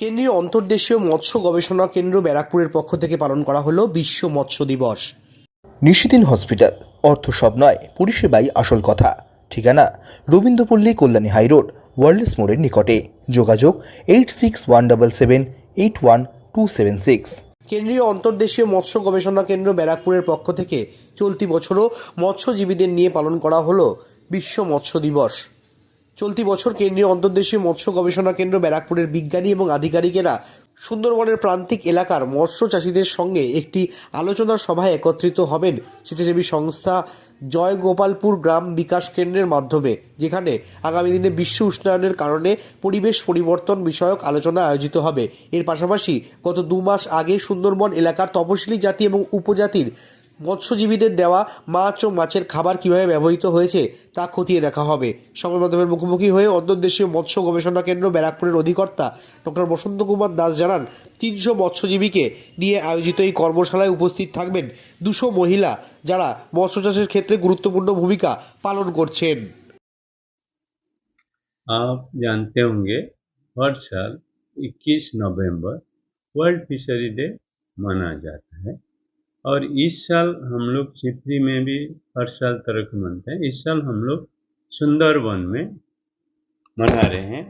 কেন্দ্রীয় অন্তর্দেশীয় মৎস্য গবেষণা কেন্দ্র ব্যারাকপুরের পক্ষ থেকে পালন করা হলো বিশ্ব মৎস্য দিবস। নিশিদিন হসপিটাল অর্থ সব নয় পরিষেবাই আসল কথা। ঠিকানা রবীন্দ্রপল্লী কল্যাণী হাইরোড ওয়ার্ল্ডস মোড়ের নিকটে। যোগাযোগ eight six one double seven eight one two seven six কেন্দ্রীয় অন্তর্দেশীয় মৎস্য গবেষণা কেন্দ্র ব্যারাকপুরের পক্ষ থেকে চলতি বছরও মৎস্যজীবীদের নিয়ে পালন করা হলো বিশ্ব মৎস্য দিবস। চলতি বছর কেন্দ্রীয় অন্তর্দেশীয় মৎস্য গবেষণা কেন্দ্র ব্যারাকপুরের বিজ্ঞানী এবং আধিকারিকেরা সুন্দরবনের প্রান্তিক এলাকার মৎস্য চাষীদের সঙ্গে একটি আলোচনা সভায় একত্রিত হবেন স্বেচ্ছাসেবী সংস্থা জয় গোপালপুর গ্রাম বিকাশ কেন্দ্রের মাধ্যমে, যেখানে আগামী দিনে বিশ্ব উষ্ণায়নের কারণে পরিবেশ পরিবর্তন বিষয়ক আলোচনা আয়োজিত হবে। এর পাশাপাশি গত দু মাস আগে সুন্দরবন এলাকার তপশিলি জাতি এবং উপজাতির মৎস্যজীবীদের দেওয়া মাছ ও মাছের খাবার কিভাবে ব্যবহৃত হয়েছে তা খতিয়ে দেখা হবে সংবাদ মাধ্যমের মুখোমুখি হয়ে অন্তর্দেশীয় মৎস্য গবেষণা কেন্দ্র ব্যারাকপুরের অধিকর্তা ডক্টর বসন্ত কুমার দাস জানান তিনশো মৎস্যজীবীকে নিয়ে আয়োজিত এই কর্মশালায় উপস্থিত থাকবেন দুশো মহিলা যারা মৎস্য চাষের ক্ষেত্রে গুরুত্বপূর্ণ ভূমিকা পালন করছেন आप जानते होंगे हर साल 21 नवंबर वर्ल्ड फिशरी डे मनाया जाता है और इस साल हम लोग चिपरी में भी हर साल तरह के मनते हैं। इस साल हम लोग सुंदरवन में मना रहे हैं।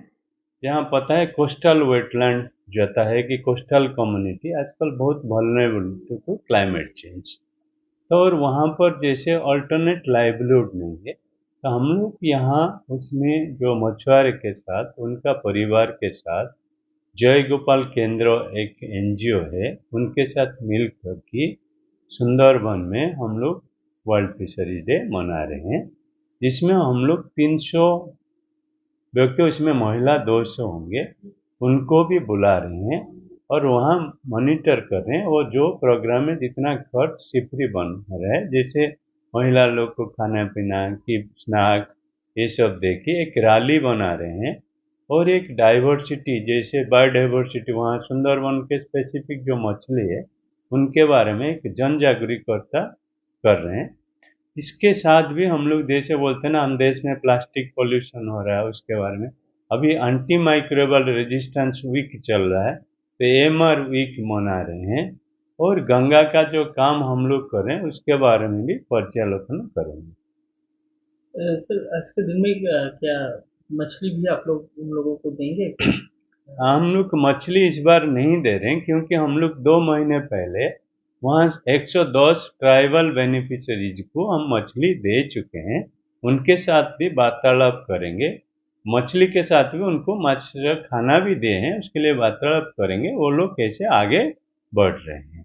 जहाँ पता है कोस्टल वेटलैंड जाता है कि कोस्टल कम्युनिटी आजकल बहुत वलरेबल टू क्लाइमेट चेंज तो और वहाँ पर जैसे अल्टरनेट लाइवलीहुड नहीं है तो हम लोग यहाँ उसमें जो मछुआरे के साथ, उनका परिवार के साथ जय गोपाल केंद्र एक एनजीओ है, उनके साथ मिलकर के सुंदरबन में हम लोग वर्ल्ड फिशरीज डे मना रहे हैं। जिसमें हम लोग 300 व्यक्ति, उसमें महिला 200 होंगे, उनको भी बुला रहे हैं और वहाँ मॉनिटर कर रहे हैं। वो जो प्रोग्राम में जितना खर्च सिफरी बन रहा है, जैसे महिला लोग को खाना पीना, की स्नैक्स, ये सब देखिए एक रैली बना रहे हैं। और एक डाइवर्सिटी, जैसे बायोडाइवर्सिटी, वहाँ सुंदरवन के स्पेसिफिक जो मछली है उनके बारे में एक जन जागरूकता कर रहे हैं। इसके साथ भी हम लोग जैसे बोलते हैं ना हम देश में प्लास्टिक पोल्यूशन हो रहा है उसके बारे में। अभी एंटी माइक्रोबल रेजिस्टेंस वीक चल रहा है तो एम आर वीक मना रहे हैं और गंगा का जो काम हम लोग करें उसके बारे में भी पर्यालोचना करेंगे। सर आज के दिन में क्या मछली भी आप लोग उन लोगों को देंगे? हम लोग मछली इस बार नहीं दे रहे हैं, क्योंकि हम लोग दो महीने पहले वहाँ 110 ट्राइबल बेनिफिशरीज को हम मछली दे चुके हैं। उनके साथ भी वार्तालाप करेंगे। मछली के साथ भी उनको मछली खाना भी दे हैं, उसके लिए वार्तालाप करेंगे, वो लोग कैसे आगे बढ़ रहे हैं।